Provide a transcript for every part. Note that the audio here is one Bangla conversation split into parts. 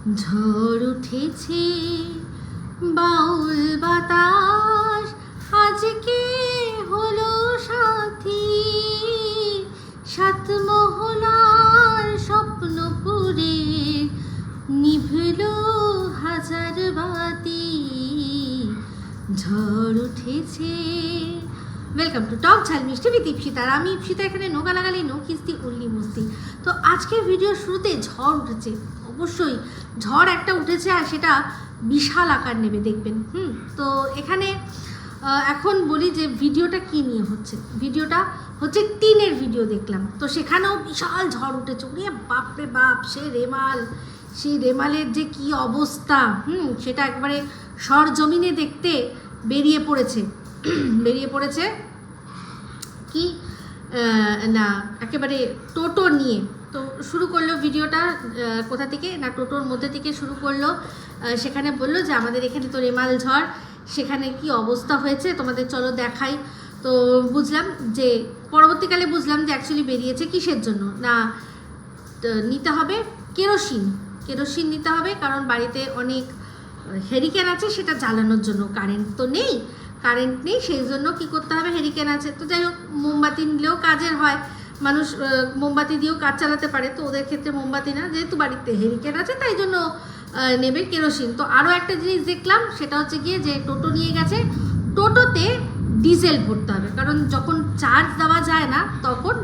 ঝড় উঠেছে, বাউল বাতাস। আজকে হলো সাথী। সাত মহলার স্বপ্নপুরে নিভল হাজার বাতি। ঝড় উঠেছে। ওয়েলকাম টু টক ঝাল মিষ্টি বিদ ইপসিতা আর আমি ইপসিতা এখানে নোগা লাগালি নো কিস্তি উল্লি মুস্তি তো আজকের ভিডিও শুরুতে ঝড় উঠেছে। অবশ্যই ঝড় একটা উঠেছে আর সেটা বিশাল আকার নেবে, দেখবেন। হুম, তো এখানে এখন বলি যে ভিডিওটা কি নিয়ে হচ্ছে? ভিডিওটা হচ্ছে টিনের ভিডিও দেখলাম। তো সেখানেও বিশাল ঝড় উঠেছে। ওরে বাপরে বাপ, সে রেমাল সেই রেমালের যে কি অবস্থা, হুম, সেটা একবারে সরজমিনে দেখতে বেরিয়ে পড়েছে। বেরিয়ে পড়েছে কি? না, একেবারে টোটো নিয়ে। তো শুরু করল ভিডিওটা কোথা থেকে? না, টোটোর মধ্যে থেকে শুরু করল। সেখানে বলল যে, আমাদের এখানে তো রেমাল ঝড়, সেখানে কি অবস্থা হয়েছে? তোমাদের চলো দেখাই। তো বুঝলাম যে, পরবর্তীকালে বুঝলাম যে অ্যাকচুয়ালি বেরিয়েছে কিসের জন্য? না নিতে হবে কেরোসিন। কেরোসিন নিতে হবে, কারণ বাড়িতে অনেক হেরিকেন আছে, সেটা জ্বালানোর জন্য। কারেন্ট তো নেই। কারেন্ট নেই, সেই জন্য কি করতে হবে? হেরিকেন আছে। তো যাই হোক, মোমবাতি নিলেও কাজের হয়। মানুষ মোমবাতি দিয়েও কাজ চালাতে পারে। তো ওদের ক্ষেত্রে মোমবাতি না, যেহেতু বাড়িতে হেরিকেন আছে, তাই জন্য নেবে কেরোসিন তো আরও একটা জিনিস দেখলাম, সেটা হচ্ছে গিয়ে যে টোটো নিয়ে গেছে, টোটোতে ডিজেল ভরতে হবে। কারণ যখন চার্জ দেওয়া যায় না, তখন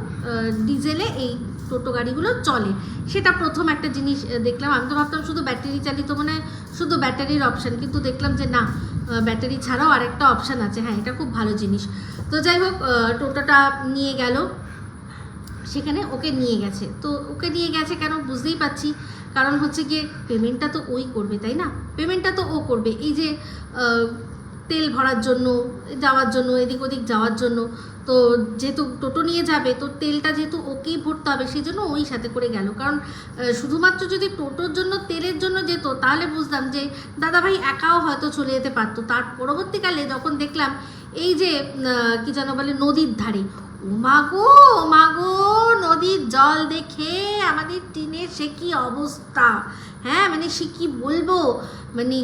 ডিজেলে এই টোটো গাড়িগুলো চলে। সেটা প্রথম একটা জিনিস দেখলাম। আমি তো ভাবতাম শুধু ব্যাটারি চালিত মানে শুধু ব্যাটারির অপশান কিন্তু দেখলাম যে না ব্যাটারি ছাড়াও আরেকটা অপশান আছে। হ্যাঁ এটা খুব ভালো জিনিস। তো যাই হোক টোটোটা নিয়ে গেল। সেখানে ওকে নিয়ে গেছে। তো ওকে নিয়ে গেছে কেন বুঝতেই পারছি। কারণ হচ্ছে গিয়ে পেমেন্টটা তো ওই করবে, তাই না? পেমেন্টটা তো ও করবে। এই যে তেল ভরার জন্য, যাওয়ার জন্য, এদিক ওদিক যাওয়ার জন্য তো যেহেতু টোটো নিয়ে যাবে, তো তেলটা যেহেতু ওকেই ভরতে হবে সেই জন্য ওই সাথে করে গেল। কারণ শুধুমাত্র যদি টোটোর জন্য, তেলের জন্য যেত, তাহলে বুঝতাম যে, দাদাভাই একাও হয়তো চলে যেতে পারতো। তার পরবর্তীকালে যখন দেখলাম, এই যে কি যেন বলে, নদীর ধারে ওমাগো ওমাগো নদীর জল দেখে আমাদের টিনের সে কি অবস্থা? হ্যাঁ মানে সে কি বলব? মানে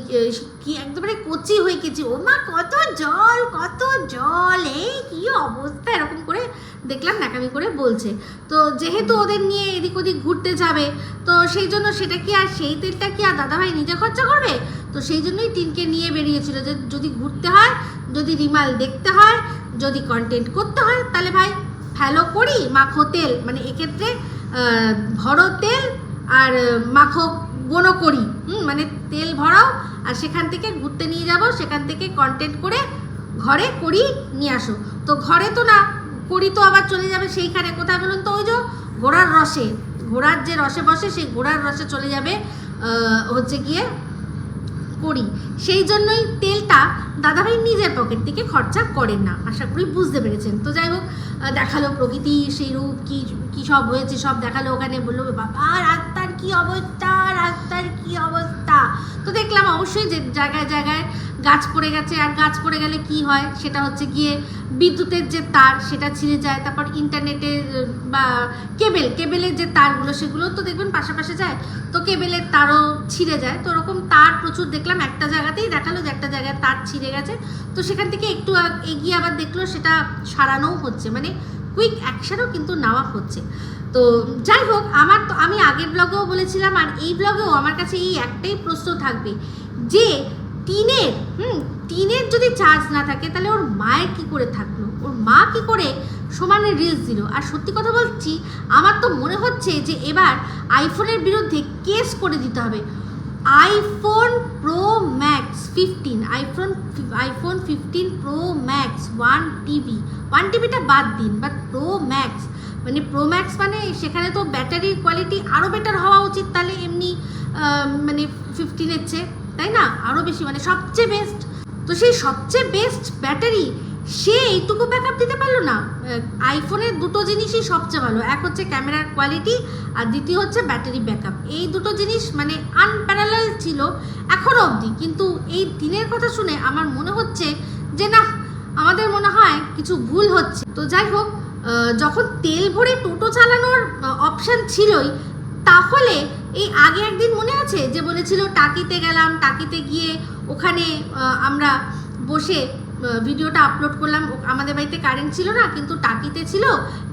কি একেবারে কচি হয়ে গেছে। ও মা কত জল, কত জল এই কি অবস্থা? এরকম করে দেখলাম নাকামি করে বলছে। তো যেহেতু ওদের নিয়ে এদিক ওদিক ঘুরতে যাবে, তো সেই জন্য সেটা কি আর সেই তেলটা কি আর দাদাভাই নিজে খরচা করবে? তো সেই জন্যই টিনকে নিয়ে বেরিয়েছিল যে যদি ঘুরতে হয়, যদি রিমাল দেখতে হয়, যদি কন্টেন্ট করতে হয়, তাহলে ভাই ফ্যালো করি, মাখো তেল। মানে এক্ষেত্রে ভরো তেল আর মাখো গোনো করি। হুম মানে তেল ভরাও আর সেখান থেকে ঘুরতে নিয়ে যাব, সেখান থেকে কন্টেন্ট করে ঘরে করি, নিয়ে আসো। তো ঘরে তো না, করি তো আবার চলে যাবে সেইখানে। কোথায় বলুন তো? ওই যে ঘোড়ার রসে। ঘোড়ার যে রসে বসে, সেই ঘোড়ার রসে চলে যাবে হচ্ছে গিয়ে করি। সেই জন্যই তেলটা দাদাভাই নিজের পকেট থেকে খরচা করেন না। আশা করি বুঝতে পেরেছেন। তো যাই হোক দেখাল প্রকৃতি, সেই রূপ, কী, কি সব হয়েছে, সব দেখাল ওখানে। বলল, বাবা রাস্তার কি অবস্থা? রাস্তার কি অবস্থা? তো দেখলাম অবশ্যই যে জায়গায় জায়গায় গাছ পড়ে গেছে। আর গাছ পড়ে গেলে কি হয়? সেটা হচ্ছে গিয়ে বিদ্যুতের যে তার, সেটা ছিঁড়ে যায়। তারপর ইন্টারনেটের বা কেবেল কেবেলের যে তারগুলো, সেগুলো তো দেখবেন পাশাপাশি যায়। তো কেবেলের তারও ছিঁড়ে যায়। তো ওরকম তার প্রচুর দেখলাম। একটা জায়গাতেই দেখাল যে একটা জায়গায় তার ছিঁড়ে গেছে। তো সেখান থেকে একটু এগিয়ে আবার দেখল সেটা সারানোও হচ্ছে। মানে কুইক অ্যাকশনও কিন্তু নেওয়া হচ্ছে। তো যাই হোক, আমার তো, আমি আগের ব্লগেও বলেছিলাম, আর এই ব্লগেও আমার কাছে এই একটাই প্রশ্ন থাকবে, যে টিনের, হুম, টিনের যদি চার্জ না থাকে, তাহলে ওর মায়ের কি করে থাকল? ওর মা কি করে সমানে রিলস দিল? আর সত্যি কথা বলছি, আমার তো মনে হচ্ছে যে এবার আইফোনের বিরুদ্ধে কেস করে দিতে হবে। IPhone Pro Max fifteen iPhone iPhone fifteen Pro Max one TB one টিবিটা বাদ দিন বাট প্রো ম্যাক্স মানে প্রো ম্যাক্স মানে সেখানে তো ব্যাটারির কোয়ালিটি আরও বেটার হওয়া উচিত, তাহলে এমনি মানে ফিফটিনের চেয়ে, তাই না? আরও বেশি মানে সবচেয়ে বেস্ট তো সেই সবচেয়ে বেস্ট ব্যাটারি সে এইটুকু ব্যাকআপ দিতে পারল না। আইফোনের দুটো জিনিসই সবচেয়ে ভালো। এক হচ্ছে ক্যামেরার কোয়ালিটি আর দ্বিতীয় হচ্ছে ব্যাটারি ব্যাকআপ এই দুটো জিনিস মানে আনপ্যারালাল ছিল এখনও অবধি। কিন্তু এই দিনের কথা শুনে আমার মনে হচ্ছে যে না, আমাদের মনে হয় কিছু ভুল হচ্ছে। তো যাই হোক যখন তেল ভরে টোটো চালানোর অপশান ছিলই, তাহলে এই আগে একদিন মনে আছে যে বলেছিল, টাকিতে গেলাম, টাকিতে গিয়ে ওখানে আমরা বসে ভিডিওটা আপলোড করলাম। আমাদের বাড়িতে কারেন্ট ছিল না, কিন্তু টাকিতে ছিল।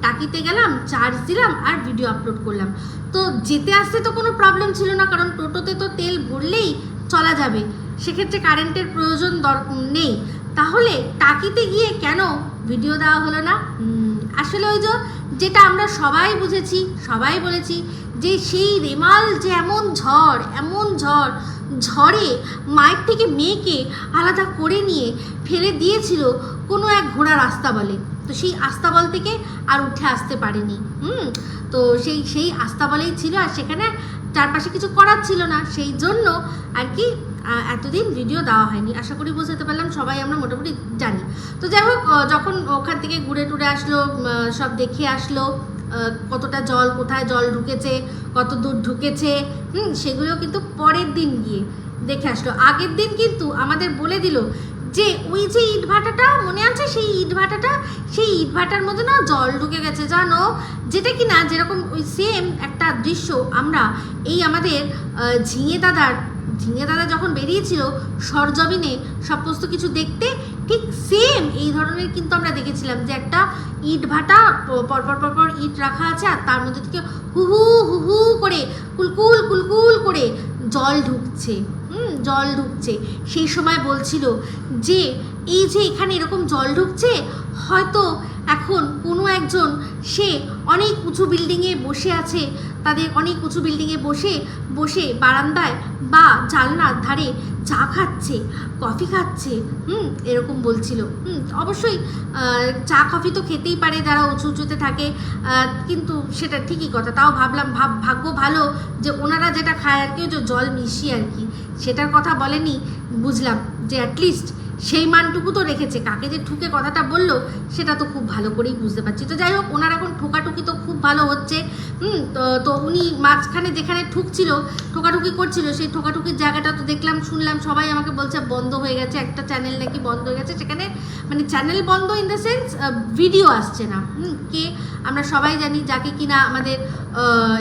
টাকিতে গেলাম চার্জ দিলাম আর ভিডিও আপলোড করলাম। তো যেতে আসতে তো কোনো প্রবলেম ছিল না, কারণ টোটোতে তো তেল ভরলেই চলা যাবে। সেক্ষেত্রে কারেন্টের প্রয়োজন দর- নেই। তাহলে টাকিতে গিয়ে কেন ভিডিও দেওয়া হলো না? আসলে ওই যে যেটা আমরা সবাই বুঝেছি, সবাই বলেছি যে সেই রেমাল যে এমন ঝড় এমন ঝড়, ঝড়ে মায়ের থেকে মেয়েকে আলাদা করে নিয়ে ফেলে দিয়েছিল কোনো এক ঘোড়া রাস্তা বলে তো সেই আস্তাবল থেকে আর উঠে আসতে পারেনি। হুম? তো সেই সেই আস্তাবলেই ছিল আর সেখানে চারপাশে কিছু করার ছিল না। সেই জন্য আর কি এতদিন ভিডিও দেওয়া হয়নি। আশা করি বোঝাতে পারলাম, সবাই আমরা মোটামুটি জানি। তো যাই হোক যখন ওখান থেকে ঘুরে টুরে আসলো সব দেখে আসলো কতটা জল, কোথায় জল ঢুকেছে, কত দূর ঢুকেছে, হুম, সেগুলো কিন্তু পরের দিন গিয়ে দেখে আসলো। আগের দিন কিন্তু আমাদের বলে দিল যে, ওই যে ইট ভাটাটা, মনে আছে? সেই ইট ভাটাটা? সেই ইট ভাটার মধ্যে না জল ঢুকে গেছে, জানো? যেটা কি না যেরকম ওই সেম একটা দৃশ্য আমরা এই আমাদের ঝিঙে দাদার ঝিঙে দাদা যখন বেরিয়েছিল, সরজমিনে সমস্ত কিছু দেখতে ঠিক সেম এই ধরনের কিন্তু আমরা দেখেছিলাম যে একটা ইট ভাটা পরপর পরপর ইট রাখা আছে আর তার মধ্যে থেকে হুহু হুহু করে কুলকুল কুলকুল করে জল ঢুকছে। হুম, জল ঢুকছে। সেই সময় বলছিল যে এই যে এখানে এরকম জল ঢুকছে, হয়তো এখন কোনো একজন, সে অনেক উঁচু বিল্ডিংয়ে বসে আছে, তাদের অনেক উঁচু বিল্ডিংয়ে বসে বসে বারান্দায় বা জানলার ধারে চা খাচ্ছে কফি খাচ্ছে, হুম, এরকম বলছিল। হুম, অবশ্যই চা কফি তো খেতেই পারে যারা উঁচু উঁচুতে থাকে কিন্তু সেটা ঠিকই কথা। তাও ভাবলাম, ভাব, ভাগ্য ভালো যে ওনারা যেটা খায় আর কি, ওই যে জল মিশিয়ে আর কি। সেটার কথা বলেনি, বুঝলাম যে অ্যাটলিস্ট সেই মানটুকু তো রেখেছে। কাকে যে ঠুকে কথাটা বলল, সেটা তো খুব ভালো করেই বুঝতে পারছি। তো যাই হোক, ওনার এখন ঠোকাঠুকি তো খুব ভালো হচ্ছে। হুম, তো তো উনি মাঝখানে যেখানে ঠুকছিল, ঠোকাঠুকি করছিল, সেই ঠোকাঠুকির জায়গাটা তো দেখলাম, শুনলাম, সবাই আমাকে বলছে, বন্ধ হয়ে গেছে, একটা চ্যানেল নাকি বন্ধ হয়ে গেছে, সেখানে মানে চ্যানেল বন্ধ ইন দ্য সেন্স ভিডিও আসছে না। হুম, কে? আমরা সবাই জানি, যাকে কিনা আমাদের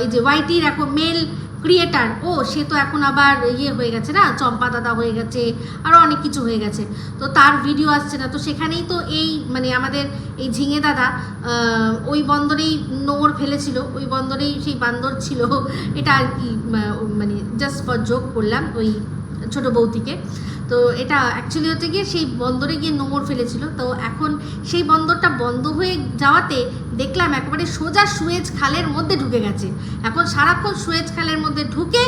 এই যে ওয়াইটির এখন মেল ক্রিয়েটার ও, সে তো এখন আবার ইয়ে হয়ে গেছে না? চম্পা দাদা হয়ে গেছে আরও অনেক কিছু হয়ে গেছে। তো তার ভিডিও আসছে না। তো সেখানেই তো এই মানে আমাদের এই ঝিঙে দাদা ওই বন্দরেই নোংর ফেলেছিল। ওই বন্দরেই সেই বান্দর ছিল। এটা আর কি মানে জাস্ট ফর যোগ করলাম ওই ছোটো বৌদিকে। তো এটা অ্যাকচুয়ালি হচ্ছে গিয়ে সেই বন্দরে গিয়ে নোংর ফেলেছিল। তো এখন সেই বন্দরটা বন্ধ হয়ে যাওয়াতে দেখলাম একেবারে সোজা সুয়েজ খালের মধ্যে ঢুকে গেছে। এখন সারাক্ষণ সুয়েজ খালের মধ্যে ঢুকে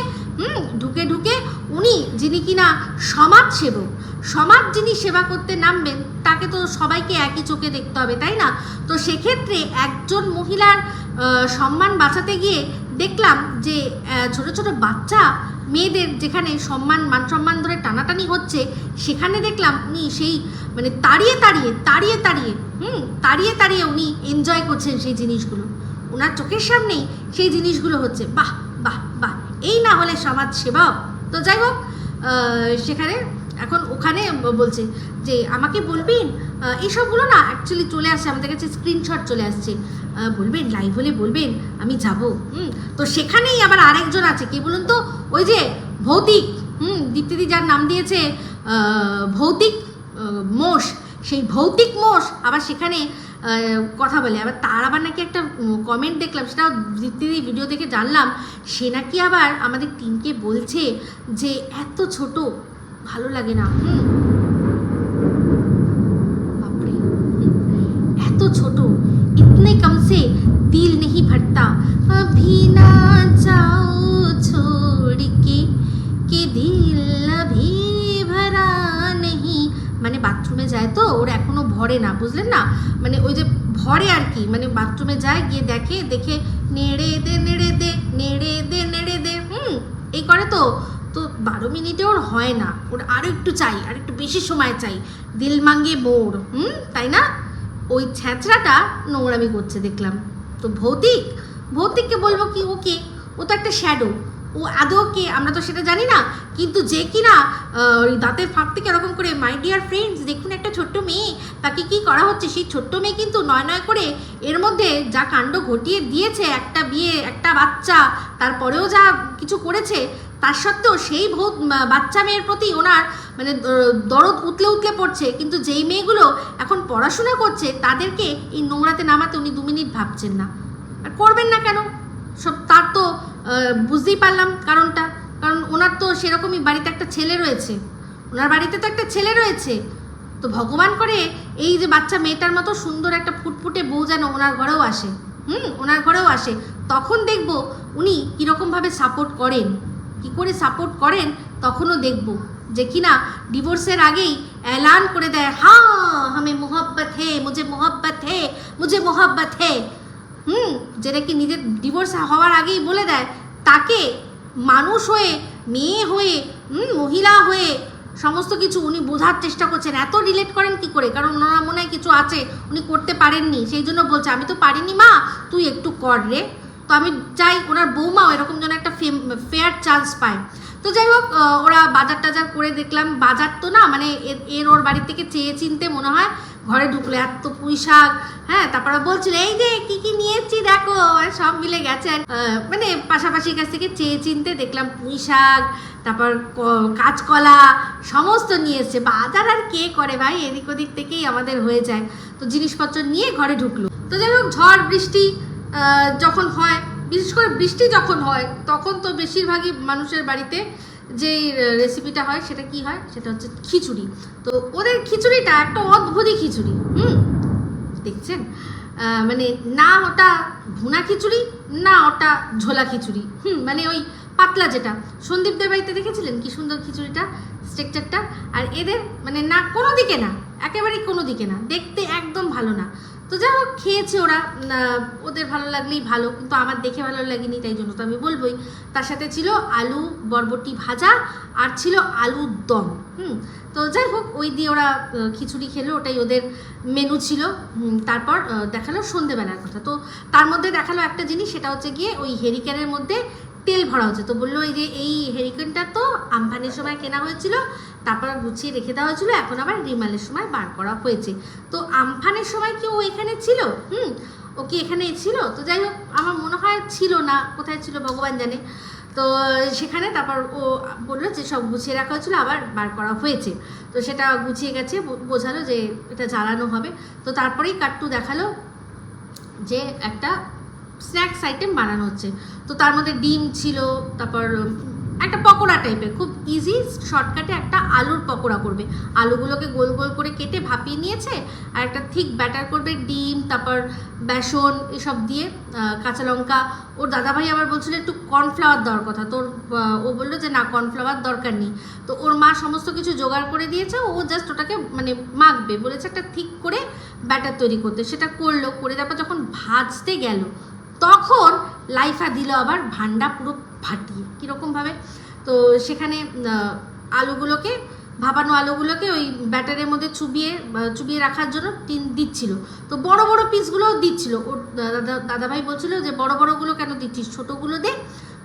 ঢুকে ঢুকে উনি যিনি কিনা সমাজ সেবক, সমাজ যিনি সেবা করতে নামবেন, তাকে তো সবাইকে একই চোখে দেখতে হবে, তাই না? তো সেক্ষেত্রে একজন মহিলার সম্মান বাঁচাতে গিয়ে দেখলাম যে ছোট ছোট বাচ্চা মেয়েদের যেখানে সম্মান, মান সম্মান ধরে টানাটানি হচ্ছে, সেখানে দেখলাম উনি সেই মানে তাড়িয়ে তাড়িয়ে তাড়িয়ে তাড়িয়ে, হুম, তাড়িয়ে তাড়িয়ে উনি এনজয় করছেন সেই জিনিসগুলো। ওনার চোখের সামনেই সেই জিনিসগুলো হচ্ছে, বাহ বাহ বাহ। এই না হলে সমাজ সেবাও। তো যাই হোক সেখানে এখন ওখানে বলছে যে, আমাকে বলবেন? এইসবগুলো না অ্যাকচুয়ালি চলে আসছে, আমাদের কাছে স্ক্রিনশট চলে আসছে। বলবেন লাইভ হলে বলবেন, আমি যাব। হুম, তো সেখানেই আবার আরেকজন আছে, কি বলুন তো? ওই যে ভৌতিক, হুম, দীপ্তিদি যার নাম দিয়েছে ভৌতিক মোষ। সেই ভৌতিক মোষ আবার সেখানে কথা বলে। আবার তার আবার নাকি একটা কমেন্ট দেখলাম, সেটাও দীপ্তিদি ভিডিও দেখে জানলাম। সে নাকি আবার আমাদের টিমকে বলছে যে, এত ছোট ভালো লাগে না হুম বাপরে হুম, এত ছোট इतने कम से दिल नहीं भरता अभी ना जाओ छोड़ के कि दिल अभी भरा नहीं মানে বাথরুমে যায় তো ওর এখনো ভরে না বুঝলেন না মানে ওই যে ভরে আর কি মানে বাথরুমে যায় গিয়ে দেখে দেখে নেড়ে দে নেড়ে দে নেড়ে দে নেড়ে দে হুম এই করে তো তো বারো মিনিটে ওর হয় না। ওর আরও একটু চাই, আর একটু বেশি সময় চাই। দিল মাঙ্গে মোর হুম? তাই না? ওই ছ্যাঁচড়াটা নোংরামি করছে, দেখলাম। তো ভৌতিক, ভৌতিককে বলব কি ওকে ও তো একটা শ্যাডো ও ও আদৌ কে? আমরা তো সেটা জানি না। কিন্তু যে কিনা ওই দাঁতের ফাঁক থেকে এরকম করে মাই ডিয়ার ফ্রেন্ডস দেখুন একটা ছোট্ট মেয়ে। তাকে কি করা হচ্ছে? সেই ছোট্ট মেয়ে কিন্তু নয় নয় করে এর মধ্যে যা কাণ্ড ঘটিয়ে দিয়েছে, একটা বিয়ে, একটা বাচ্চা, তারপরেও যা কিছু করেছে তার সত্ত্বেও সেই ভূত বাচ্চা মেয়ের প্রতি ওনার মানে দরদ উতলে উতলে পড়ছে। কিন্তু যেই মেয়েগুলো এখন পড়াশোনা করছে, তাদেরকে এই নোংরাতে নামাতে উনি দু মিনিট ভাবছেন না। আর করবেন না কেন? সব তার তো বুঝতেই পারলাম কারণটা। কারণ ওনার তো সেরকমই বাড়িতে একটা ছেলে রয়েছে। ওনার বাড়িতে তো একটা ছেলে রয়েছে। তো ভগবান করে এই যে বাচ্চা মেয়েটার মতো সুন্দর একটা ফুটফুটে বউ যেন ওনার ঘরেও আসে। হুম, ওনার ঘরেও আসে। তখন দেখব উনি কীরকমভাবে সাপোর্ট করেন। কি করে সাপোর্ট করেন তখনও দেখব। যে কিনা ডিভোর্সের আগেই অ্যালান করে দেয় হ্যাঁ হামে মোহব্বত হে, মুঝে মোহব্বত হে, মুঝে মোহব্বত হে। হুম, যেটা কি নিজের ডিভোর্স হওয়ার আগেই বলে দেয়, তাকে মানুষ হয়ে, মেয়ে হয়ে মহিলা হয়ে সমস্ত কিছু উনি বোঝার চেষ্টা করছেন। এত রিলেট করেন কি করে? কারণ ওনার মনে হয় কিছু আছে, উনি করতে পারেননি, সেই জন্য বলছে, আমি তো পারিনি মা, তুই একটু কর রে। তো আমি চাই ওনার বৌমাও এরকম যেন একটা ফেয়ার চান্স পায়। তো যাই হোক ওরা বাজার টাজার করে দেখলাম। বাজার তো না মানে এর- ওর বাড়ি থেকে চেয়ে চিনতে মনে হয়, ঘরে ঢুকলো এত পুঁই শাক হ্যাঁ তারপরে বলছিল, এই যে, কি কি নিয়েছি দেখো? সব মিলে গেছে মানে পাশাপাশি কাছ থেকে চেয়ে চিনতে দেখলাম পুঁই শাক, তারপর কাঁচকলা, সমস্ত নিয়ে বাজার আর কে করে ভাই? এদিক ওদিক থেকেই আমাদের হয়ে যায়। তো জিনিসপত্র নিয়ে ঘরে ঢুকলো। তো যাই হোক, ঝড়, বৃষ্টি যখন হয়, বিশেষ করে বৃষ্টি যখন হয়, তখন তো বেশিরভাগই মানুষের বাড়িতে যেই রেসিপিটা হয়, সেটা কি হয়? সেটা হচ্ছে খিচুড়ি। তো ওদের খিচুড়িটা একটা অদ্ভুতই খিচুড়ি, হুম? দেখছেন? মানে না ওটা ভুনা খিচুড়ি, না ওটা ঝোলা খিচুড়ি, হুম? মানে ওই পাতলা যেটা। সন্দীপদের বাড়িতে দেখেছিলেন কি সুন্দর খিচুড়িটা, স্ট্রাকচারটা? আর এদের মানে না, কোনো দিকে না, একেবারেই কোনো দিকে না, দেখতে একদম ভালো না। তো যাই হোক, খেয়েছে ওরা। ওদের ভালো লাগলেই ভালো, কিন্তু আমার দেখে ভালো লাগেনি, তাই জন্য তো আমি বলবোই। তার সাথে ছিল আলু বরবটি ভাজা আর ছিল আলুর দম। হুম, তো যাই হোক, ওই দিয়ে ওরা খিচুড়ি খেলো, ওটাই ওদের মেনু ছিল। তারপর দেখাল সন্ধেবেলার কথা। তো তার মধ্যে দেখাল একটা জিনিস, সেটা হচ্ছে গিয়ে ওই হেরিকেনের মধ্যে তেল ভরা হচ্ছে। তো বলল, এই যে, এই হেরিকেনটা তো আমফানের সময় কেনা হয়েছিল, তারপর গুছিয়ে রেখে দেওয়া হয়েছিল, এখন আবার রিমালের সময় বার করা হয়েছে। তো আমফানের সময় কি ও এখানে ছিল? হুম, ও কি এখানে ছিল? তো যাই হোক, আমার মনে হয় ছিল না, কোথায় ছিল ভগবান জানে। তো সেখানে তারপর ও বলল যে, সব গুছিয়ে রাখা হয়েছিল, আবার বার করা হয়েছে। তো সেটা গুছিয়ে গেছে বোঝালো যে এটা জ্বালানো হবে। তো তারপরেই কাট্টু দেখাল যে একটা স্ন্যাক্স আইটেম বানানো হচ্ছে। তো তার মধ্যে ডিম ছিল, তারপর একটা পকোড়া টাইপের খুব ইজি শর্টকাটে একটা আলুর পকোড়া করবে। আলুগুলোকে গোল গোল করে কেটে ভাপিয়ে নিয়েছে, আর একটা থিক ব্যাটার করবে ডিম, তারপর বেসন এসব দিয়ে কাঁচা লঙ্কা। ওর দাদাভাই আবার বলছিল, একটু কর্নফ্লাওয়ার দেওয়ার কথা তোর ও বলল যে, না কর্নফ্লাওয়ার দরকার নেই। তো ওর মা সমস্ত কিছু জোগাড় করে দিয়েছে, ও জাস্ট ওটাকে মানে মাখবে। বলেছে একটা থিক করে ব্যাটার তৈরি করতে। সেটা করল, করে তারপর যখন ভাজতে গেল তখন লাইফা দিল আবার ভান্ডা পুরো ফাটিয়ে কীরকমভাবে তো সেখানে আলুগুলোকে ভাপানো আলুগুলোকে ওই ব্যাটারের মধ্যে চুবিয়ে চুবিয়ে রাখার জন্য টিন দিচ্ছিল। তো বড় বড় পিসগুলোও দিচ্ছিল। ওর দাদা, দাদাভাই বলছিল যে বড় বড়গুলো কেন দিচ্ছিস? ছোটোগুলো দে।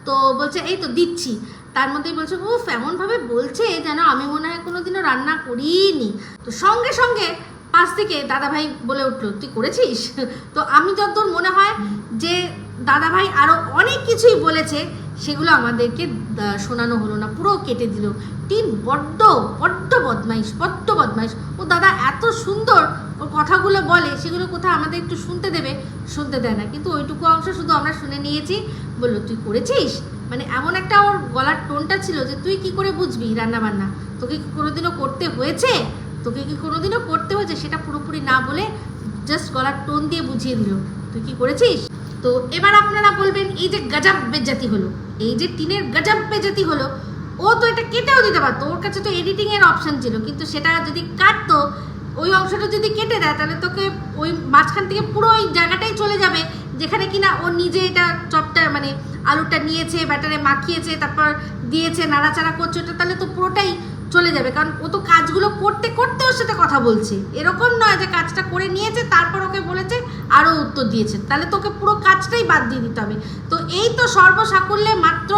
তো বলছে, এই তো দিচ্ছি। তার মধ্যেই বলছে, উফ, এমনভাবে বলছে যেন আমি মনে হয় কোনোদিনও রান্না করিনি। তো সঙ্গে সঙ্গে পাশ থেকে দাদাভাই বলে উঠল, তুই করেছিস? তো আমি যতদূর মনে হয় যে দাদাভাই আরও অনেক কিছুই বলেছে, সেগুলো আমাদেরকে শোনানো হলো না, পুরো কেটে দিল। টিন বড্ড বড্ড বদমাইশ বড্ড বদমাইশ। ও দাদা এত সুন্দর, ওর কথাগুলো বলে, সেগুলো কোথাও আমাদের একটু শুনতে দেবে? শুনতে দেয় না, কিন্তু ওইটুকু অংশ শুধু আমরা শুনে নিয়েছি। বলল, তুই করেছিস? মানে এমন একটা ওর গলার টোনটা ছিল যে, তুই কি করে বুঝবি রান্না বান্না তোকে কোনোদিনও করতে হয়েছে? তোকে কি কোনোদিনও করতে হয়েছে সেটা পুরোপুরি না বলে জাস্ট গলার টোন দিয়ে বুঝিয়ে দিল। তুই কি করেছিস? তো এবার আপনারা বলবেন, এই যে গজাব বেজাতি হলো, এই যে টিনের গজাব বেজাতি হলো, ও তো এটা কেটেও দিতে পারতো। ওর কাছে তো এডিটিং এর অপশন ছিল, কিন্তু সেটা যদি কাটতো, ওই অংশটা যদি কেটে দেয়, তাহলে তোকে ওই মাঝখান থেকে পুরো ওই জায়গাটাই চলে যাবে, যেখানে কিনা ও নিজে এটা চপটা মানে আলুটা নিয়েছে, ব্যাটারে মাখিয়েছে, তারপর দিয়েছে, নাড়াচাড়া করছে, ওটা তাহলে তো পুরোটাই চলে যাবে। কারণ ও তো কাজগুলো করতে করতে ওর সাথে কথা বলছে। এরকম নয় যে কাজটা করে নিয়েছে, তারপর ওকে বলেছে আরও উত্তর দিয়েছে। তাহলে তোকে পুরো কাজটাই বাদ দিয়ে দিতে হবে। তো এই তো সর্বসাকুল্যে মাত্র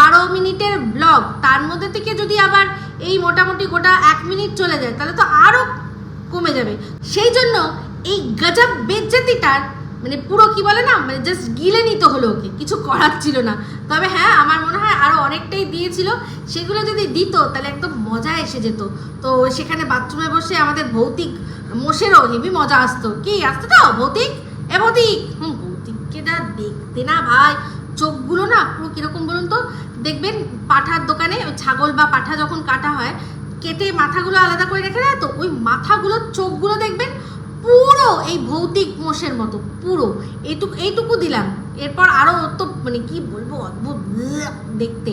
বারো মিনিটের ব্লগ তার মধ্যে থেকে যদি আবার এই মোটামুটি গোটা এক মিনিট চলে যায়, তাহলে তো আরও কমে যাবে। সেই জন্য এই গজব বেজ্জতিটার মানে পুরো কি বলে না মানে জাস্ট গিলে নিতে হলো ওকে, কিছু করার ছিল না। তবে হ্যাঁ আমার মনে হয় আরও অনেকটাই দিয়েছিল। সেগুলো যদি দিত, তাহলে একদম মজা এসে যেত। তো সেখানে বাথরুমে বসে আমাদের ভৌতিক মোষেরও হেবি মজা আসতো। কি, আসতো তো? ভৌতিক? এ ভৌতিক হুম, ভৌতিককে যা দেখতে না ভাই। চোখগুলো না পুরো কীরকম বলুন তো? দেখবেন পাঠার দোকানে ওই ছাগল বা পাঠা যখন কাটা হয়, কেটে মাথাগুলো আলাদা করে রেখে দেয় তো, ওই মাথাগুলোর চোখগুলো দেখবেন পুরো এই ভৌতিক মোষের মতো, পুরো। এইটুকু এইটুকু দিলাম। এরপর আরও তো মানে কি বলব অদ্ভুত দেখতে।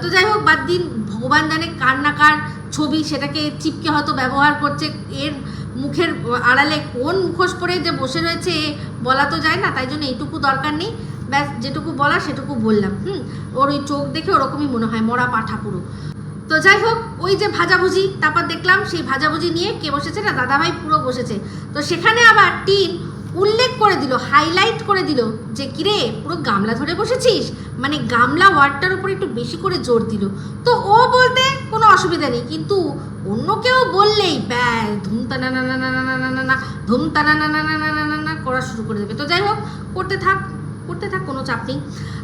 তো যাই হোক, বাদ দিন, ভগবান জানে কার না কার ছবি সেটাকে চিপকে হয়তো ব্যবহার করছে। এর মুখের আড়ালে কোন মুখোশ পরে যে বসে রয়েছে বলা তো যায় না, তাই জন্য এইটুকু দরকার নেই। ব্যাস, যেটুকু বলা সেটুকু বললাম, হুম? ওর ওই চোখ দেখে ওরকমই মনে হয়, মরা পাঠা পুরো। তো যাই হোক, ওই যে ভাজাভুজি, তারপর দেখলাম সেই ভাজাভুজি নিয়ে কে বসেছে না, দাদাভাই পুরো বসেছে। তো সেখানে আবার টিন উল্লেখ করে দিল হাইলাইট করে দিল যে, কিরে, পুরো গামলা ধরে বসেছিস? মানে গামলা ওয়ার্ডটার উপর একটু বেশি করে জোর দিল। তো ও বলতে কোনো অসুবিধা নেই, কিন্তু অন্য কেউ বললেই ব্যাস ধুমতা না না না না না না না না না ধুমতা না না না না না না না না করা শুরু করে দেবে। তো যাই হোক, করতে থাক। করতে থাক, কোনো চাপ নেই।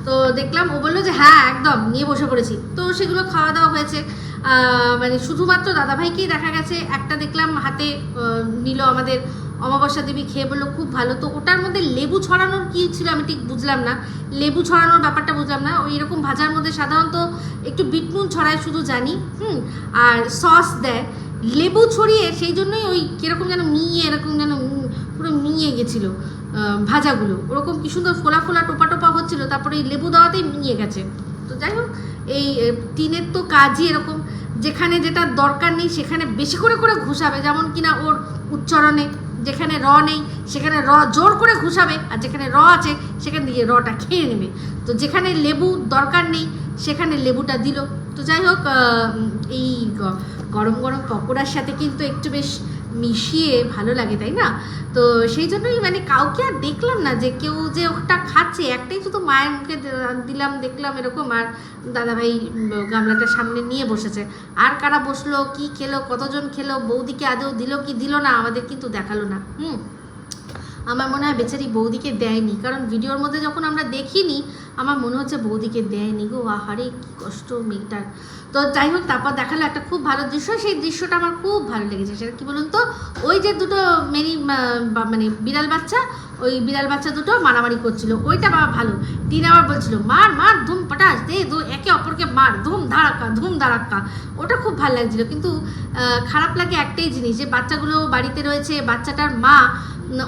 তো দেখলাম ও বলল যে হ্যাঁ একদম, নিয়ে বসে পড়েছি। তো সেগুলো খাওয়া দাওয়া হয়েছে। মানে শুধুমাত্র দাদাভাইকেই দেখা গেছে। একটা দেখলাম হাতে নিল আমাদের অমাবস্যা দেবী, খেয়ে বলল, খুব ভালো। তো ওটার মধ্যে লেবু ছড়ানোর কি ছিল আমি ঠিক বুঝলাম না। লেবু ছড়ানোর ব্যাপারটা বুঝলাম না। ওই এরকম ভাজার মধ্যে সাধারণত একটু বিটনুন ছড়ায়, শুধু জানি, হুম, আর সস দেয়। লেবু ছড়িয়ে সেই জন্যই ওই কীরকম যেন মিয়ে, এরকম যেন পুরো মিয়ে গেছিল। ভাজাগুলো। ওরকম কি সুন্দর ফোলা ফোলা টোপা টোপা হচ্ছিল, তারপরে এই লেবু দেওয়াতেই নিয়ে গেছে। তো যাই হোক, এই টিনের তো কাজই এরকম। যেখানে যেটা দরকার নেই, সেখানে বেশি করে করে ঘুষাবে, যেমন কিনা ওর উচ্চারণে। যেখানে র নেই, সেখানে র জোর করে ঘুষাবে, আর যেখানে র আছে, সেখানে দিয়ে রটা খেয়ে নেবে। তো যেখানে লেবু দরকার নেই, সেখানে লেবুটা দিল। তো যাই হোক এই গরম গরম পকোড়ার সাথে কিন্তু একটু বেশ মিশিয়ে ভালো লাগে, তাই না? তো সেই জন্যই মানে কাউকে আর দেখলাম না যে কেউ যে ওটা খাচ্ছে। একটাই শুধু মায়ের মুখে দিলাম, দেখলাম এরকম আর দাদাভাই ভাই গামলাটা সামনে নিয়ে বসেছে। আর কারা বসল, কি খেলো, কতজন খেলো, বৌদিকে আদৌ দিল কি দিল না, আমাদের কিন্তু দেখাল না। হুম। আমার মনে হয় বেচারি বৌদিকে দেয়নি। কারণ ভিডিওর মধ্যে যখন আমরা দেখিনি, আমার মনে হচ্ছে বৌদিকে দেয়নি গো। আহারে, কি কষ্ট মেয়েটার। তো যাই হোক, তারপর দেখাল একটা খুব ভালো দৃশ্য। সেই দৃশ্যটা আমার খুব ভালো লেগেছে। সেটা কি বলুন তো ওই যে দুটো মেরি মানে বিড়াল বাচ্চা, ওই বিড়াল বাচ্চা দুটো মারামারি করছিল। ওইটা বাবা ভালো। টিন আবার বলছিল, মার মার, ধুম পটাস দে দু একে অপরকে মার, ধুম ধারাক্কা ধুম ধারাক্কা ওটা খুব ভালো লাগছিল। কিন্তু খারাপ লাগে একটাই জিনিস যে বাচ্চাগুলো বাড়িতে রয়েছে, বাচ্চাটার মা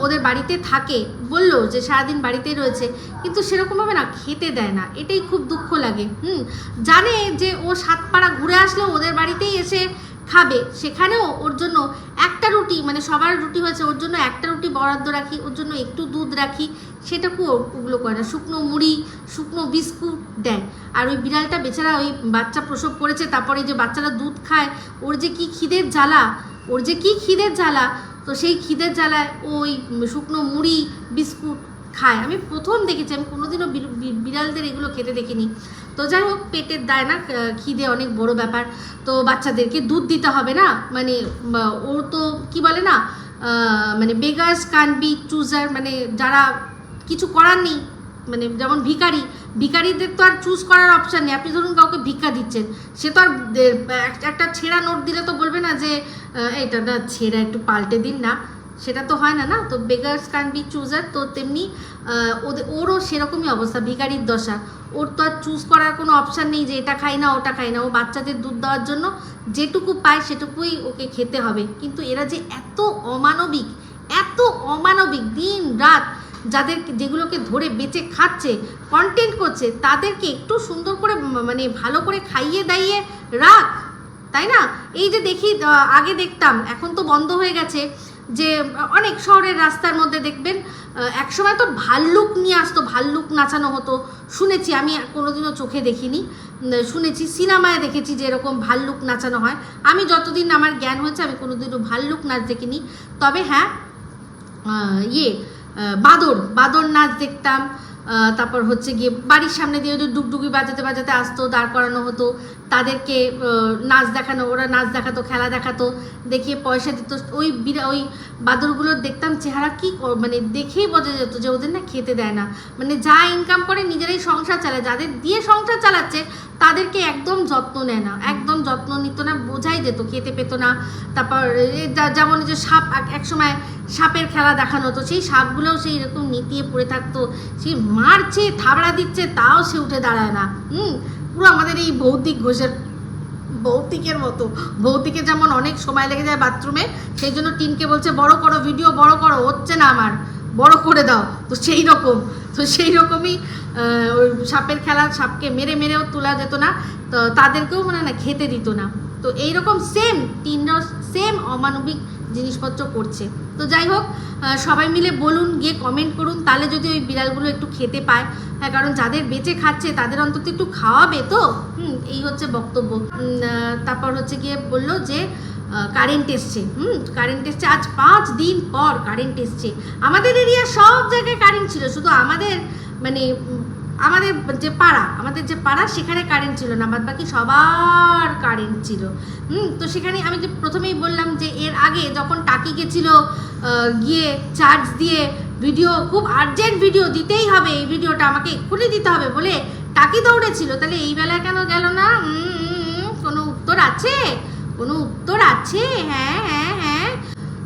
ওদের বাড়িতে থাকে। বলল যে সারাদিন বাড়িতেই রয়েছে, কিন্তু সেরকমভাবে না খেতে দেয় না। এটাই খুব দুঃখ লাগে, হুম? জানে যে ও সাতপাড়া ঘুরে আসলেও ওদের বাড়িতেই এসে খাবে। সেখানেও ওর জন্য একটা রুটি মানে সবার রুটি হয়েছে, ওর জন্য একটা রুটি বরাদ্দ রাখি, ওর জন্য একটু দুধ রাখি, সেটাকেও ওগুলো করে না। শুকনো মুড়ি, শুকনো বিস্কুট দেয়। আর ওই বিড়ালটা বেচারা ওই বাচ্চা প্রসব করেছে, তারপরে যে বাচ্চারা দুধ খায়, ওর যে কি খিদের জ্বালা, ওর যে কি খিদের জ্বালা তো সেই খিদের জ্বালায় ওই শুকনো মুড়ি, বিস্কুট খায়। আমি প্রথম দেখেছি, আমি কোনোদিনও বিড়ালদের এগুলো খেতে দেখিনি। তো যাই হোক, পেটের দায় না খিদে অনেক বড় ব্যাপার। তো বাচ্চাদেরকে দুধ দিতে হবে না মানে ওর তো কি বলে না মানে বেগার্স কান বি চুজার মানে যারা কিছু করার নেই মানে যেমন ভিখারি, ভিখারিদের তো আর চুজ করার অপশান নেই। আপনি ধরুন কাউকে ভিক্ষা দিচ্ছেন, সে তো আর একটা ছেঁড়া নোট দিলে তো বলবে না যে এইটা না, ছেঁড়া একটু পাল্টে দিন না। সেটা তো হয় না না? তো বেগার্স ক্যান বি চুজার তো তেমনি ওদের ওরও সেরকমই অবস্থা, ভিখারির দশা। ওর তো আর চুজ করার কোনো অপশান নেই যে, এটা খাই না, ওটা খাই না। ও বাচ্চাদের দুধ দেওয়ার জন্য যেটুকু পায় সেটুকুই ওকে খেতে হবে। কিন্তু এরা যে এত অমানবিক এত অমানবিক দিন, রাত যাদের যেগুলোকে ধরে বেঁচে খাচ্ছে কন্টেন্ট করছে, তাদেরকে একটু সুন্দর করে মানে ভালো করে খাইয়ে দাইয়ে রাখ, তাই না? এই যে দেখি আগে দেখতাম, এখন তো বন্ধ হয়ে গেছে, যে অনেক শহরের রাস্তার মধ্যে দেখবেন একসময় তো ভাল্লুক নিয়ে আসতো, ভাল্লুক নাচানো হতো। শুনেছি, আমি কোনোদিনও চোখে দেখিনি শুনেছি, সিনেমায় দেখেছি যে এরকম ভাল্লুক নাচানো হয়। আমি যতদিন আমার জ্ঞান হয়েছে, আমি কোনোদিনও ভাল্লুক নাচ দেখিনি। তবে হ্যাঁ ইয়ে বাদর বাদর নাচ দেখতাম। তারপর হচ্ছে গিয়ে বাড়ির সামনে দিয়ে ডুগডুগি বাজাতে বাজাতে আসতো, দাঁড় করানো হতো। তাদেরকে নাচ দেখানো, ওরা নাচ দেখাতো, খেলা দেখাতো, দেখিয়ে পয়সা দিত। ওই বিরা, ওই বাদরগুলোর দেখতাম চেহারা কি মানে দেখেই বোঝা যেত যে ওদের না খেতে দেয় না। মানে যা ইনকাম করে নিজেরাই সংসার চালায়, যাদের দিয়ে সংসার চালাচ্ছে, তাদেরকে একদম যত্ন নেয় না। একদম যত্ন নিত না, বোঝাই যেত, খেতে পেতো না। তারপর যেমন যে সাপ, এক- একসময় সাপের খেলা দেখানো হতো, সেই সাপগুলোও সেই রকম নিতিয়ে পড়ে থাকতো, সেই মারছে, থাবড়া দিচ্ছে, তাও সে উঠে দাঁড়ায় না। হুম, পুরো আমাদের এই ভৌতিক ঘোষের, ভৌতিকের মতো। ভৌতিকে যেমন অনেক সময় লেগে যায় বাথরুমে, সেই জন্য টিনকে বলছে, বড় করো ভিডিও, বড় করো, হচ্ছে না আমার। বড় করে দাও। তো সেই রকম, তো সেই রকমই ওই সাপের খেলা, সাপকে মেরে মেরেও তোলা যেত না। তো তাদেরকেও মানে না খেতে দিত না। তো এইরকম সেম টিনরাও সেম অমানবিক জিনিসপত্র করছে। তো যাই হোক সবাই মিলে বলুন, গিয়ে কমেন্ট করুন। তাহলে যদি ওই বিড়ালগুলো একটু খেতে পায় হ্যাঁ কারণ যাদের বেঁচে খাচ্ছে, তাদের অন্তত একটু খাওয়াবে তো? হুম, এই হচ্ছে বক্তব্য। তারপর হচ্ছে গিয়ে বলল যে কারেন্ট এসছে। হুম কারেন্ট এসছে। আজ পাঁচ দিন পর কারেন্ট এসছে। আমাদের এরিয়া সব জায়গায় কারেন্ট ছিল। শুধু আমাদের মানে আমাদের যে পাড়া, আমাদের যে পাড়া, সেখানে কারেন্ট ছিল না বাদ বাকি সবার কারেন্ট ছিল। হুম, তো সেখানে আমি যে প্রথমেই বললাম যে এর আগে যখন টাকি গেছিল গিয়ে চার্জ দিয়ে ভিডিও খুব আর্জেন্ট ভিডিও দিতেই হবে, এই ভিডিওটা আমাকে এক্ষুনি দিতে হবে বলে টাকি দৌড়েছিল। তাহলে এই বেলায় কেন গেল না? কোনো উত্তর আছে? কোনো উত্তর আছে? হ্যাঁ হ্যাঁ হ্যাঁ।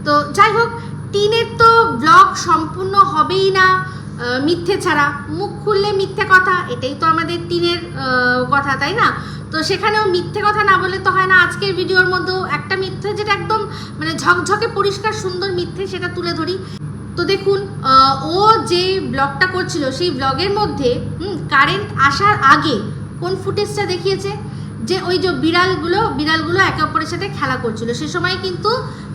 তো যাই হোক, টিনের তো ব্লগ সম্পূর্ণ হবেই না। মিথ্যে ছাড়া। মুখ খুললে মিথ্যে কথা এটাই তো আমাদের আহ, কথা তাই না? তো সেখানেও মিথ্যে কথা না বলে তো হয় না। আজকের ভিডিওর মধ্যেও একটা মিথ্যে যেটা একদম মানে ঝকঝকে পরিষ্কার সুন্দর মিথ্যে সেটা তুলে ধরি। তো দেখুন ও যে ব্লগটা করছিল সেই ব্লগের মধ্যে কারেন্ট আসার আগে কোন ফুটেজটা দেখিয়েছে? যে ওই যে বিড়ালগুলো বিড়ালগুলো একে অপরের সাথে খেলা করছিল। সে সময় কিন্তু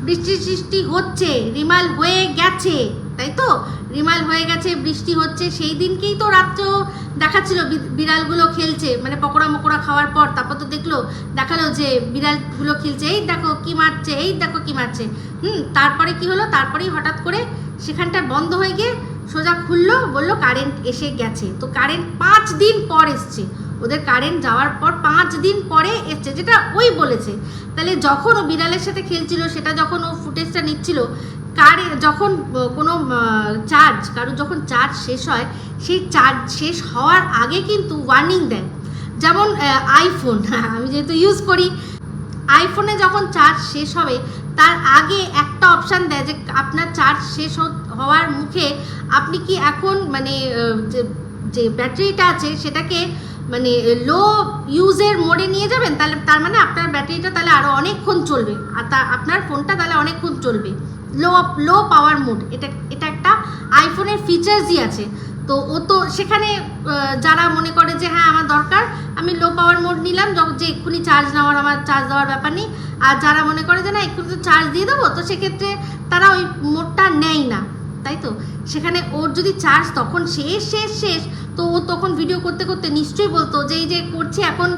বৃষ্টি সৃষ্টি হচ্ছে রিমাল হয়ে গেছে তাই তো? রিমাল হয়ে গেছে, বৃষ্টি হচ্ছে। সেই দিনকেই তো রাত্রেও দেখাচ্ছিল বিড়ালগুলো খেলছে। মানে পকোড়া মকোড়া খাওয়ার পর তারপর তো দেখল, দেখাল যে বিড়ালগুলো খেলছে, এই দেখো কি মারছে, এই দেখো কি মারছে। হুম, তারপরে কি হলো? তারপরেই হঠাৎ করে সেখানটা বন্ধ হয়ে গিয়ে সোজা খুললো, বলল, কারেন্ট এসে গেছে। তো কারেন্ট পাঁচ দিন পর এসছে। ওদের কারেন্ট যাওয়ার পর পাঁচ দিন পরে এসছে, যেটা ওই বলেছে। তাহলে যখন ও বিড়ালের সাথে খেলছিল, সেটা যখন ও ফুটেজটা নিচ্ছিল কারে যখন কোনো চার্জ কারও যখন চার্জ শেষ হয়, সেই চার্জ শেষ হওয়ার আগে কিন্তু ওয়ার্নিং দেয়। যেমন আইফোন আমি যেহেতু ইউজ করি আইফোনে যখন চার্জ শেষ হবে, তার আগে একটা অপশান দেয় যে আপনার চার্জ শেষ হওয়ার মুখে আপনি কি এখন মানে যে ব্যাটারিটা আছে, সেটাকে মানে লো ইউজের মোডে নিয়ে যাবেন, তাহলে তার মানে আপনার ব্যাটারিটা তাহলে আরও অনেকক্ষণ চলবে, আর তা, আপনার ফোনটা তাহলে অনেকক্ষণ চলবে। লো লো পাওয়ার মোড এটা এটা একটা আইফোনের ফিচার্সই আছে। তো ও তো সেখানে যারা মনে করে যে হ্যাঁ আমার দরকার, আমি লো পাওয়ার মোড নিলাম, যখন যে এক্ষুনি চার্জ নেওয়ার, আমার চার্জ দেওয়ার ব্যাপার নেই। আর যারা মনে করে যে, না, এক্ষুনি তো চার্জ দিয়ে দেবো, তো সেক্ষেত্রে তারা ওই মোডটা নেয় না। তাই তো? সেখানে ওর যদি চার্জ তখন শেষ শেষ শেষ, তো ও তখন ভিডিও করতে করতে নিশ্চয়ই বলতো যে, এই যে করছি এখন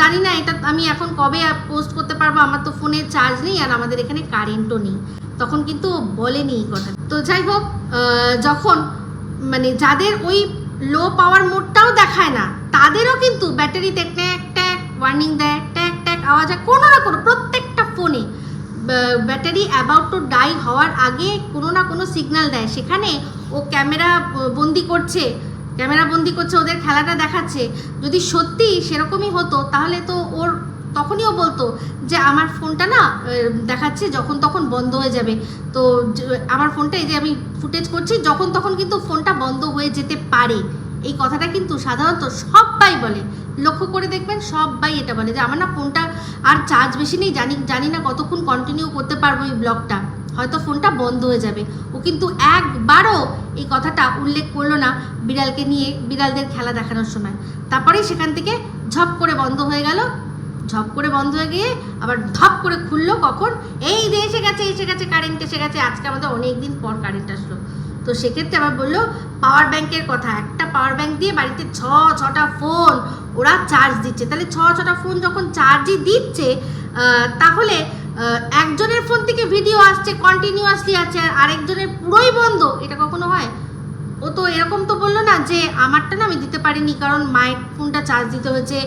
জানি না, এটা আমি এখন কবে পোস্ট করতে পারব, আমার তো ফোনে চার্জ নেই, আর আমাদের এখানে কারেন্টও নেই। তখন কিন্তু বলেনি এই কথা। তো যাই হোক যখন মানে যাদের ওই লো পাওয়ার মোডটাও দেখায় না, তাদেরও কিন্তু ব্যাটারিতে ট্যাক ট্যাক ওয়ার্নিং দেয়, ট্যাক ট্যাক আওয়াজ হয় কোনো না কোনো, প্রত্যেকটা ফোনে ব্যাটারি অ্যাবাউট টু ডাই হওয়ার আগে কোনো না কোনো সিগন্যাল দেয়। সেখানে ও ক্যামেরা বন্দি করছে ক্যামেরা বন্দি করছে, ওদের খেলাটা দেখাচ্ছে। যদি সত্যি সেরকমই হতো, তাহলে তো ওর তখনই ও বলতো যে আমার ফোনটা না দেখাচ্ছে যখন তখন বন্ধ হয়ে যাবে। তো আমার ফোনটা এই যে আমি ফুটেজ করছি, যখন তখন কিন্তু ফোনটা বন্ধ হয়ে যেতে পারে। এই কথাটা কিন্তু সাধারণত সবাই বলে। লক্ষ্য করে দেখবেন সবাই এটা বলে যে, আমার না ফোনটা আর চার্জ বেশি নেই, জানি জানি না কতক্ষণ কন্টিনিউ করতে পারব এই ব্লগটা হয়তো ফোনটা বন্ধ হয়ে যাবে। ও কিন্তু একবারও এই কথাটা উল্লেখ করল না বিড়ালকে নিয়ে, বিড়ালদের খেলা দেখানোর সময়। তারপরেই সেখান থেকে ঝপ করে বন্ধ হয়ে গেল। ঝপ করে বন্ধ হয়ে গিয়ে আবার ধপ করে খুললো কখন? এই যে এসে গেছে এসে গেছে কারেন্ট এসে গেছে। আজকে আমাদের অনেক দিন পর কারেন্ট আসলো। তো সেক্ষেত্রে আবার বলল পাওয়ার ব্যাংকের কথা। একটা পাওয়ার ব্যাংক দিয়ে বাড়িতে ছ, ছটা ফোন ওরা চার্জ দিচ্ছে। তাহলে ছ, ছটা ফোন যখন চার্জই দিচ্ছে তাহলে একজনের ফোন থেকে ভিডিও আসছে কন্টিনিউয়াসলি আছে আর আরেকজনের পুরোই বন্ধ। এটা কখনো হয়? ও তো এরকম তো বলল না যে আমারটা না আমি দিতে পারিনি, কারণ মায়ের ফোনটা চার্জ দিতে হয়েছে,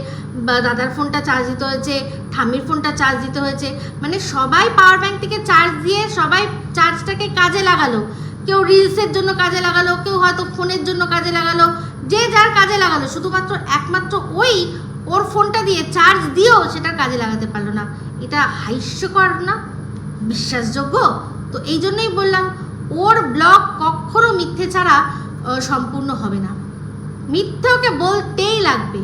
বা দাদার ফোনটা চার্জ দিতে হয়েছে, ঠাম্মির ফোনটা চার্জ দিতে হয়েছে মানে সবাই পাওয়ার ব্যাংক থেকে চার্জ দিয়ে সবাই চার্জটাকে কাজে লাগালো। কেউ রিলসের জন্য কাজে লাগালো, কেউ হয়তো ফোনের জন্য কাজে লাগালো, যে যার কাজে লাগালো, শুধুমাত্র একমাত্র ওই ওর ফোনটা দিয়ে চার্জ দিয়েও সেটার কাজে লাগাতে পারল না। এটা হাস্যকর না? বিশ্বাসযোগ্য? তো এই জন্যই বললাম ওর ব্লগ কখনো মিথ্যে ছাড়া সম্পূর্ণ হবে না। মিথ্যে ওকে বলতেই লাগবে।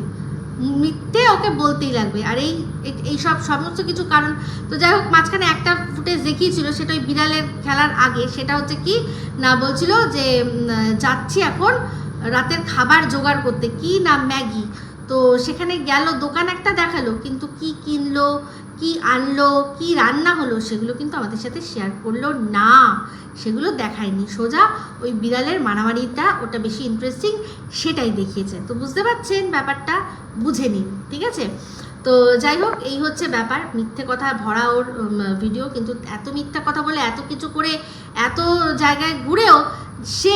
মিথ্যে ওকে বলতেই লাগবে। আর এই, এই- সব সমস্ত কিছু কারণ, তো যাই হোক, মাঝখানে একটা ফুটেজ দেখিয়েছিল, সেটা ওই বিড়ালের খেলার আগে। সেটা হচ্ছে কি, না বলছিল যে যাচ্ছি এখন রাতের খাবার জোগাড় করতে। কি না ম্যাগি? তো সেখানে গেল, দোকান একটা দেখাল, কিন্তু কি কিনলো কি আনলো, কি রান্না হলো, সেগুলো কিন্তু আমাদের সাথে শেয়ার করল না। সেগুলো দেখায়নি। সোজা ওই বিড়ালের মারামারিটা, ওটা বেশি ইন্টারেস্টিং সেটাই দেখিয়েছে। তো বুঝতে পারছেন ব্যাপারটা? বুঝে নিন, ঠিক আছে? তো যাই হোক এই হচ্ছে ব্যাপার। মিথ্যে কথা ভরা ওর ভিডিও কিন্তু এত মিথ্যা কথা বলে এত কিছু করে এত জায়গায় ঘুরেও সে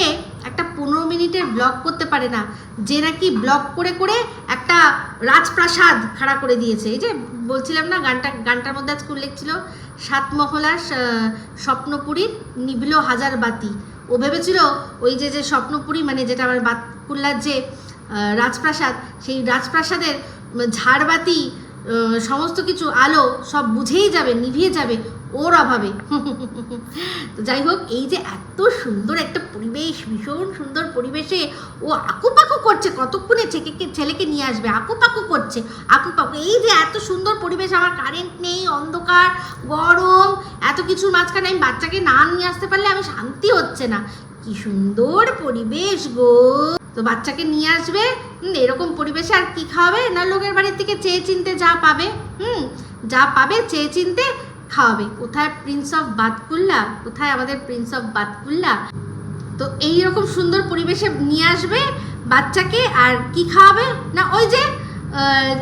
একটা পনেরো মিনিটের ব্লগ করতে পারে না যে নাকি ব্লগ করে করে একটা রাজপ্রাসাদ খাড়া করে দিয়েছে। এই যে বলছিলাম না গানটা গানটার মধ্যে আজকে উল্লেখ ছিল সাত মহলার আহ, স্বপ্নপুরীর নিবিল হাজার বাতি। ও ভেবেছিল ওই যে যে স্বপ্নপুরী মানে যেটা আমার বাতকুল্লার যে রাজপ্রাসাদ সেই রাজপ্রাসাদের ঝাড়বাতি সমস্ত কিছু আলো সব বুঝেই যাবে, নিভিয়ে যাবে, ওর অভাবে। তো যাই হোক, এই যে এত সুন্দর একটা পরিবেশ, ভীষণ সুন্দর পরিবেশে ও আকুপাকু করছে, কতক্ষণে ছেলেকে ছেলেকে নিয়ে আসবে? আকুপাকু করছে, আকুপাকু। এই যে এত সুন্দর পরিবেশ, আমার কারেন্ট নেই, অন্ধকার, গরম, এত কিছুর মাঝখানে আমি বাচ্চাকে না নিয়ে আসতে পারলে আমি শান্তি হচ্ছে না। কি সুন্দর পরিবেশ গো। তো বাচ্চাকে নিয়ে আসবে এরকম পরিবেশে আর কি খাওয়াবে? না লোকের বাড়ির থেকে চেয়ে চিনতে যা পাবে, হুম, যা পাবে চেয়ে চিনতে খাওয়াবে। কোথায় প্রিন্স অফ বাতকুল্লা? কোথায় আমাদের প্রিন্স অফ বাতকুল্লা? তো এই রকম সুন্দর পরিবেশে নিয়ে আসবে বাচ্চাকে আর কি খাওয়াবে? না, ওই যে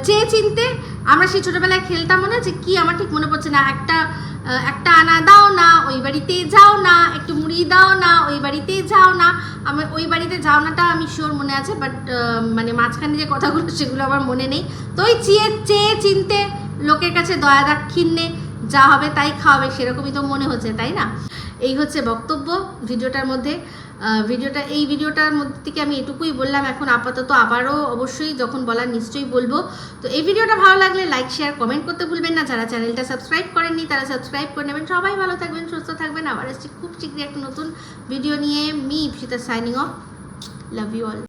চেয়ে চিনতে। আমরা সেই ছোটোবেলায় খেলতাম মনে আছে? কি আমার ঠিক মনে পড়ছে না। একটা একটা আনা দাও না, ওই বাড়িতে যাও না, একটু মুড়ি দাও না, ওই বাড়িতে যাও না। আমার ওই বাড়িতে যাও নাটা আমি শিওর মনে আছে বাট মানে মাঝখানে যে কথাগুলো, সেগুলো আমার মনে নেই। তো ওই চেয়ে চেয়ে চিনতে লোকের কাছে দয়া দাক্ষিণ্যে, যা হবে তাই খাওয়াবে, সেরকমই তো মনে হচ্ছে, তাই না? এই হচ্ছে বক্তব্য ভিডিওটার মধ্যে। ভিডিওটা, এই ভিডিওটার মধ্যে থেকে আমি এটুকুই বললাম। এখন আপাতত আবারও অবশ্যই যখন বলার নিশ্চয়ই বলব। তো এই ভিডিওটা ভালো লাগলে লাইক শেয়ার কমেন্ট করতে ভুলবেন না। যারা চ্যানেলটা সাবস্ক্রাইব করেননি, তারা সাবস্ক্রাইব করে নেবেন। সবাই ভালো থাকবেন, সুস্থ থাকবেন। আবার আসছি খুব শীঘ্রই একটা নতুন ভিডিও নিয়ে। Me Ipsita signing off love you all